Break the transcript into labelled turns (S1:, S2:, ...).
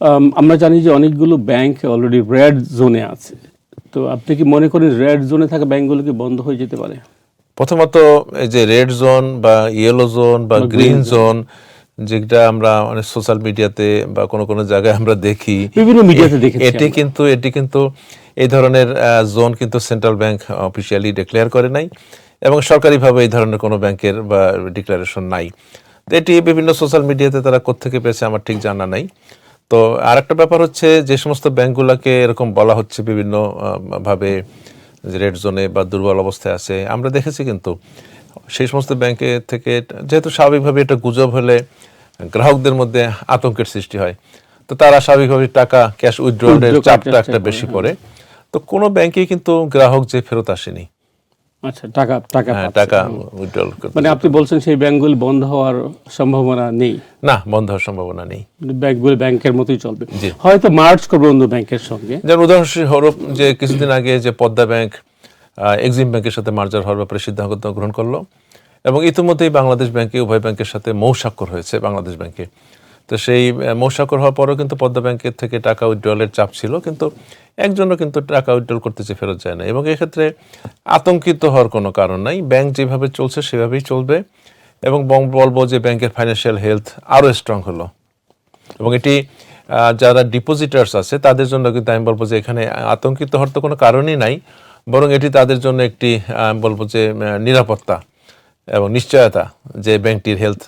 S1: আম, আমরা জানি যে অনেকগুলো ব্যাংক অলরেডি রেড জোনে আছে। তো আপনি কি মনে করেন রেড জোনে থাকা ব্যাংকগুলো কি বন্ধ হয়ে যেতে পারে?
S2: প্রথমত এই যে রেড জোন বা ইয়েলো জোন বা গ্রিন জোন যেটা আমরা অনেক সোশ্যাল মিডিয়াতে বা কোনো কোনো জায়গায় আমরা দেখি।
S1: বিভিন্ন মিডিয়াতে দেখি
S2: এটি কিন্তু এটি কিন্তু এই ধরনের জোন কিন্তু সেন্ট্রাল ব্যাংক অফিসিয়ালি ডিক্লেয়ার করে নাই এবং সরকারিভাবে এই ধরনের কোনো ব্যাংকের বা ডিক্লারেশন নাই। এটি বিভিন্ন সোশ্যাল মিডিয়াতে তারা কোত্থেকে পেয়েছে আমার ঠিক জানা নাই। তো আর একটা ব্যাপার হচ্ছে যে সমস্ত ব্যাংকগুলোকে এরকম বলা হচ্ছে বিভিন্ন ভাবে রেড জোনে বা দুর্বল অবস্থায় আছে আমরা দেখেছি কিন্তু সেই সমস্ত ব্যাংকে থেকে যেহেতু স্বাভাবিকভাবে এটা গুজব হলে গ্রাহকদের মধ্যে আতঙ্কের সৃষ্টি হয় তো তারা স্বাভাবিকভাবে টাকা ক্যাশ উইথড্রলের চাপটা একটা বেশি। পড়ে তো কোনো ব্যাংকে কিন্তু গ্রাহক যে ফেরত আসেনি
S1: আচ্ছা টাকা টাকা
S2: হ্যাঁ টাকা উইথড্রল
S1: মানে আপনি বলছেন সেই ব্যাংকগুলি বন্ধ হওয়ার সম্ভাবনা নেই।
S2: না বন্ধ হওয়ার সম্ভাবনা নেই।
S1: ব্যাংকগুলি ব্যাংকের মতোই চলবে। হয়তো মার্চ করবে অন্য ব্যাংকের সঙ্গে।
S2: যেমন উদাহরণস্বরূপ যে কিছুদিন আগে যে পদ্মা ব্যাংক এক্সিম ব্যাংকের সাথে মার্জার হওয়ার ব্যাপারে সিদ্ধান্ত গ্রহণ করল এবং ইতিমধ্যেই বাংলাদেশ ব্যাংকে উভয় ব্যাংকের সাথে মৌ স্বাক্ষর হয়েছে বাংলাদেশ ব্যাংকে তো সেই আহ, মৌ স্বাক্ষর হওয়ার পরেও কিন্তু পদ্মা ব্যাংকের থেকে টাকা উইথড্রলের চাপ ছিল কিন্তু একজনও কিন্তু টাকা উইথড্রল করতে চেয়ে ফেরত যায় না। এবং এক্ষেত্রে আতঙ্কিত হওয়ার কোনো কারণ নাই। ব্যাংক যেভাবে চলছে সেভাবেই চলবে। এবং বলব যে ব্যাংকের ফাইন্যান্সিয়াল হেলথ আরও স্ট্রং হলো। এবং এটি যারা ডিপোজিটার্স আছে তাদের জন্য কিন্তু আমি বলব যে এখানে আতঙ্কিত হওয়ার তো কোনো কারণই নাই। বরং এটি তাদের জন্য একটি আমি বলব যে নিরাপত্তা এবং নিশ্চয়তা যে ব্যাংকটির হেলথ